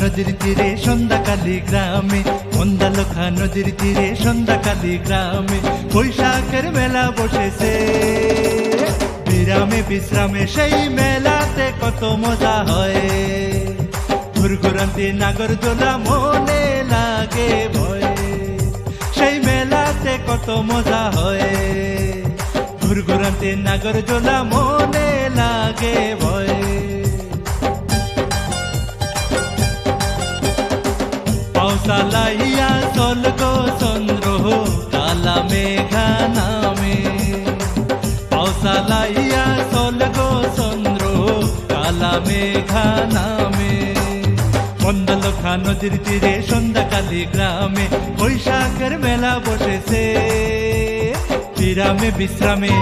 নদীর তীরে সন্ধ্যাকালী গ্রামে মন্দালখা নদীর তীরে সন্ধ্যাকালী গ্রামে, বৈশাখের মেলা বসেছে। বিরামে বিশ্রামে সেই মেলাতে কত মজা হয়। ঘুরঘুরান্তি নাগর দোলা মনে লাগে ভয়। সেই মেলাতে কত মজা হয়। ঘুরঘুরান্তি নাগর দোলা মনে লাগে ভয়। চন্দ্র কালা মেঘা নামে। নদীর তীরে সন্ধ্যাকালী গ্রামে বৈশাখের মেলা বসেছে। বিরামে বিশ্রামে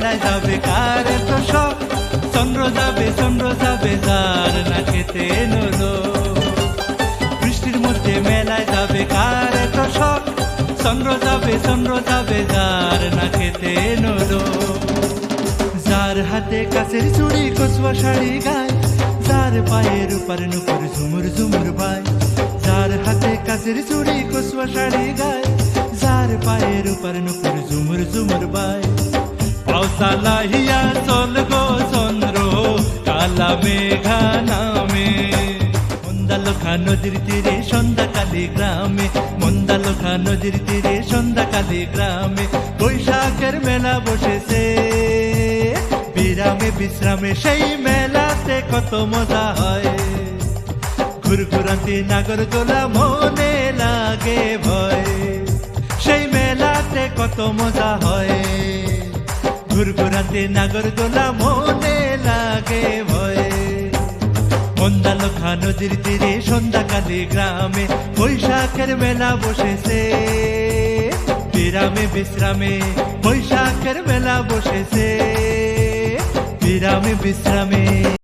মেলায় যাবে কার তো সব চন্দ্র যাবে চন্দ্র যাবে, যার না খেতে নলো। বৃষ্টির মধ্যে মেলায় যাবে কার তো সব চন্দ্র যাবে চন্দ্র যাবে, যার না খেতে নলো। যার হাতে কাছের চুড়ি, কচুয়া শাড়ি গায়, যার পায়ের উপর নুপুর ঝুমুর ঝুমুর বাই যার হাতে কাছের চুড়ি, কচুয়া শাড়ি গায়, যার পায়ের উপর নুপুর ঝুমুর ঝুমুর বাই পাউসালা হিয়া চল চন্দ্র কালা মেঘা নামে মন্দালখা নদীর তীরে সন্ধ্যাকালী গ্রামে মন্দালখা নদীর তীরে সন্ধ্যাকালী গ্রামে বৈশাখের মেলা বসেছে বিরামে বিশ্রামে সেই মেলাতে কত মজা হয়। ঘুরঘুরান্তি নাগর দোলা মনে লাগে ভয়। সেই মেলাতে কত মজা হয়। ঘুরঘুরান্তি নাগর গোলা মনে লাগে মন্দালো মন্দালখা নদীর তীরে সন্ধ্যাকালে গ্রামে বৈশাখের মেলা বসেছে। বিরামে, বিশ্রামে বৈশাখের মেলা বসেছে। বিরামে, বিশ্রামে